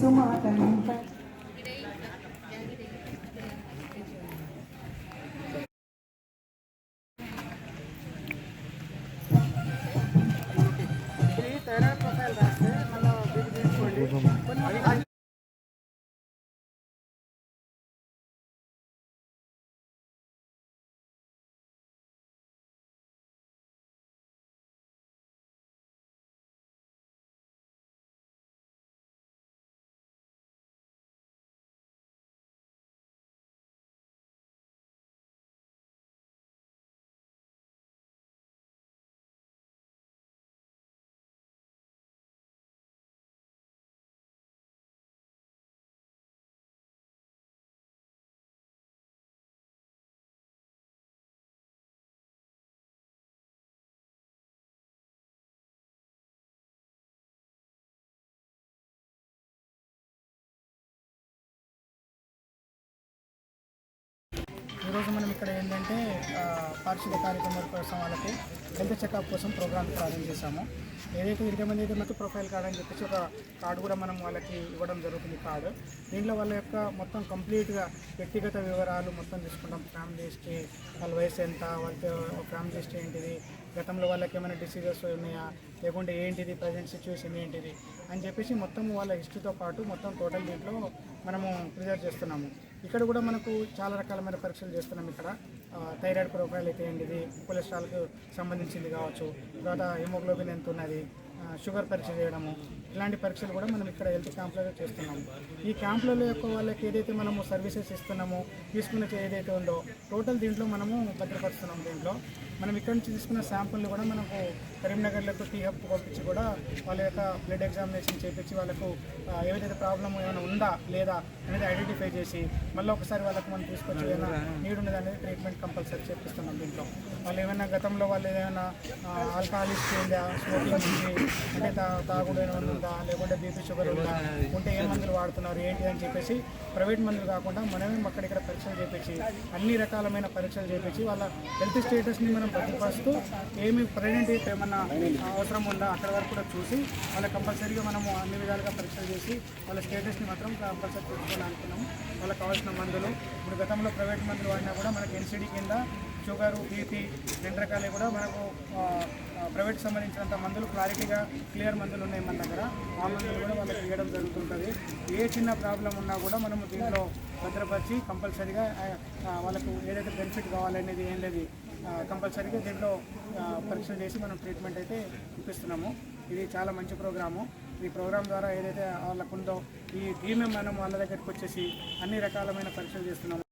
సుమాకంట ఈరోజు మనం ఇక్కడ ఏంటంటే ఆ, పారిశుద్ధ కార్యక్రమాల కోసం వాళ్ళకి హెల్త్ చెకప్ కోసం ప్రోగ్రామ్ ప్రారంభం చేశాము. ఏదైతే ఇరవై మంది అయితే ప్రొఫైల్ కార్డ్ అని చెప్పేసి ఒక కార్డు కూడా మనం వాళ్ళకి ఇవ్వడం జరుగుతుంది కార్డు. దీంట్లో వాళ్ళ యొక్క మొత్తం కంప్లీట్గా వ్యక్తిగత వివరాలు మొత్తం తీసుకుంటాం. ఫ్యామిలీ హిస్టరీ వాళ్ళ వయసు ఎంత వాళ్ళ ఫ్యామిలీ హిస్టరీ ఏంటిది గతంలో వాళ్ళకి ఏమైనా డిసీజెస్ ఉన్నాయా? లేకుంటే ఏంటిది ప్రజెంట్ సిచ్యువేషన్ ఏంటిది? అని చెప్పేసి మొత్తం వాళ్ళ హిస్టరీతో పాటు మొత్తం టోటల్ దీంట్లో మనము ప్రిజర్వ్ చేస్తున్నాము. ఇక్కడ కూడా మనకు చాలా రకాలమైన పరీక్షలు చేస్తున్నాం ఇక్కడ. థైరాయిడ్ ప్రొఫైల్ అయితే ఏంటిది? కొలెస్ట్రాల్కు సంబంధించింది కావచ్చు. తర్వాత హిమోగ్లోబిన్ ఎంత ఉన్నది? షుగర్ పరీక్ష చేయడము. ఇలాంటి పరీక్షలు కూడా మనం ఇక్కడ హెల్త్ క్యాంప్లలో చేస్తున్నాము. ఈ క్యాంప్లలో యొక్క వాళ్ళకి ఏదైతే మనము సర్వీసెస్ ఇస్తున్నామో తీసుకున్న ఏదైతే ఉందో టోటల్ దీంట్లో మనము భద్రపరుస్తున్నాం దీంట్లో. మనం ఇక్కడ నుంచి తీసుకున్న శాంపుల్ని కూడా మనకు కరీంనగర్లకు టీ హబ్ పంపించి కూడా వాళ్ళ యొక్క బ్లడ్ ఎగ్జామినేషన్ చేపించి వాళ్ళకు ఏదైతే ప్రాబ్లం ఏమైనా ఉందా లేదా అనేది ఐడెంటిఫై చేసి మళ్ళీ ఒకసారి వాళ్ళకు మనం తీసుకొచ్చి ఏమైనా నీడు ఉన్నది అనేది ట్రీట్మెంట్ కంపల్సరీ చేపిస్తున్నాం దీంట్లో. వాళ్ళు ఏమైనా గతంలో వాళ్ళు ఏదైనా ఆల్కహాలిస్ట్ ఉందా స్మోకింగ్ అంటే తాగుడు ఏమైనా ఉందా? లేకుంటే బీపీ షుగర్ ఉందా? ఉంటే ఏ మందులు వాడుతున్నారు? ఏంటి అని చెప్పేసి ప్రైవేట్ మందులు కాకుండా మనమే అక్కడ ఇక్కడ పరీక్షలు చేపించి అన్ని రకాలమైన పరీక్షలు చేపించి వాళ్ళ హెల్త్ స్టేటస్ని మనం భద్రపరుస్తూ ఏమి ప్రెగ్నెంట్ ఏమన్నా అవసరం ఉందా అక్కడ వరకు కూడా చూసి వాళ్ళ కంపల్సరీగా మనము అన్ని విధాలుగా పరీక్షలు చేసి వాళ్ళ స్టేటస్ని మాత్రం కంపల్సరీ చూసుకోవాలి వాళ్ళకి కావాల్సిన మందులు. ఇప్పుడు గతంలో ప్రైవేట్ మందులు వాడినా కూడా మనకి ఎన్సీడీ కింద షుగరు బీపీ రెండు రకాలే కూడా మనకు ప్రైవేట్ సంబంధించినంత మందులు క్లారిటీగా క్లియర్ మందులు ఉన్నాయి మన దగ్గర. ఆ మందులు కూడా వాళ్ళకి ఇవ్వడం జరుగుతుంటుంది. ఏ చిన్న ప్రాబ్లం ఉన్నా కూడా మనము దీంట్లో భద్రపరిచి కంపల్సరీగా వాళ్ళకు ఏదైతే బెనిఫిట్ కావాలనేది ఏం లేదు కంపల్సరీగా దీంట్లో పరీక్షలు చేసి మనం ట్రీట్మెంట్ అయితే ఇప్పిస్తున్నాము. ఇది చాలా మంచి ప్రోగ్రాము. ఈ ప్రోగ్రామ్ ద్వారా ఏదైతే వాళ్ళకు ఉందో ఈ టీమే మనం వాళ్ళ దగ్గరికి వచ్చేసి అన్ని రకాలమైన పరీక్షలు చేస్తున్నాము.